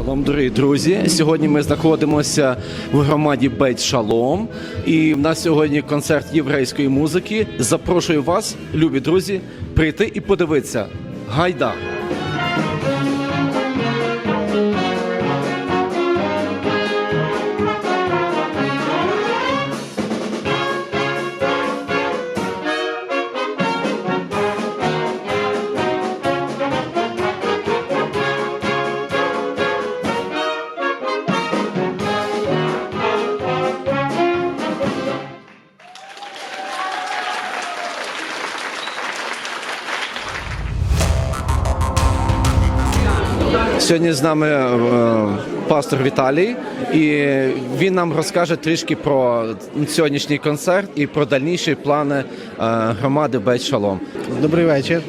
Шалом, дорогі друзі. Сьогодні ми знаходимося в громаді Бейт Шалом. І в нас сьогодні концерт єврейської музики. Запрошую вас, любі друзі, прийти і подивитися. Гайда! Сьогодні з нами е, пастор Віталій, і він нам розкаже трішки про сьогоднішній концерт і про дальніші плани е, громади Бейт Шалом. Добрий вечір.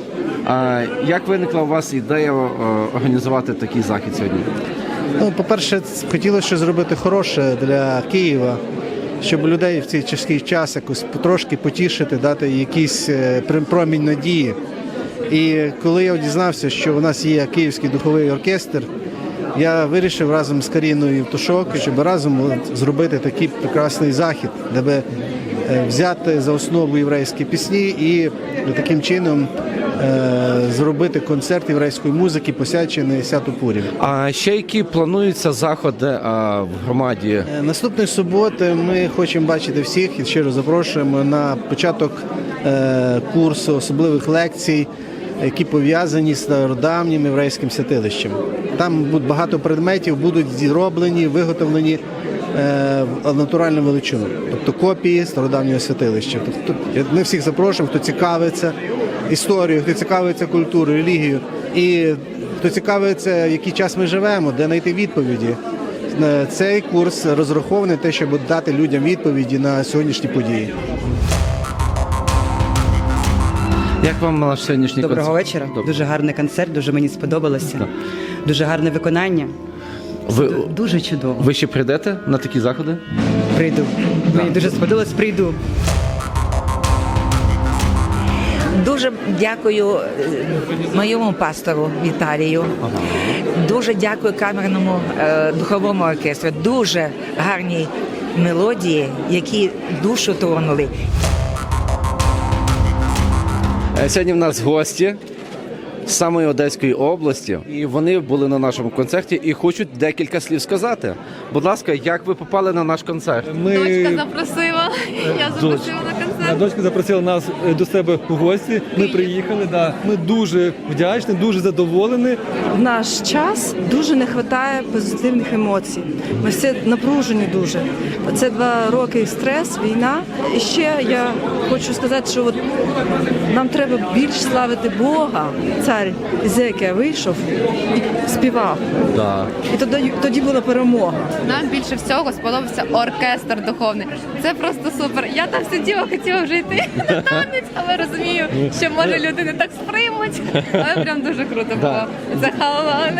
Як виникла у вас ідея е, організувати такий захід сьогодні? Ну, по-перше, хотілося щось зробити хороше для Києва, щоб людей в цей тяжкий час якось потрошки потішити, дати якийсь промінь надії. І коли я дізнався, що у нас є Київський духовий оркестр, я вирішив разом з Каріною Євтушок, щоб разом зробити такий прекрасний захід, де би е, взяти за основу єврейські пісні і таким чином е, зробити концерт єврейської музики, посвячений святу Пурів. А ще які плануються заходи в громаді? Е, Наступної суботи ми хочемо бачити всіх і щиро запрошуємо на початок курсу особливих лекцій, які пов'язані з стародавнім єврейським святилищем. Там багато предметів, будуть зроблені, виготовлені е, в натуральну величину, тобто копії стародавнього святилища. Тобто ми всіх запрошуємо, хто цікавиться історією, хто цікавиться культурою, релігією і хто цікавиться, в який час ми живемо, де знайти відповіді. Е, Цей курс розрахований те, щоб дати людям відповіді на сьогоднішні події. Як вам наш сьогоднішній Доброго концерт? вечора. Доброго. Дуже гарний концерт, дуже мені сподобалося. Дуже гарне виконання. Ви, Дуже чудово. ви ще прийдете на такі заходи? Прийду. Мені дуже сподобалось, прийду. Дуже дякую е, моєму пастору Віталію. Дуже дякую камерному е, духовому оркестру. Дуже гарні мелодії, які душу тронули. Е, Сьогодні в нас гості з самої Одеської області, і вони були на нашому концерті і хочуть декілька слів сказати. Будь ласка, як ви попали на наш концерт? Ми Дочка запросила, я запросила на концерт. дочка запросила нас е, до себе в гості. Ми приїхали. Да. Ми дуже вдячні, дуже задоволені. В наш час дуже не вистачає позитивних емоцій. Ми всі напружені дуже. Це два роки стрес, війна. І ще я хочу сказати, що от нам треба більш славити Бога. Цар Ізекія вийшов і співав. Да. І тоді, тоді була перемога. Нам більше всього сподобався оркестр духовний. Це просто супер. Я там сиділа, хотіла вже йти на танець, але розумію, що може люди не так сприймуть. Але прям дуже круто було. Це халала.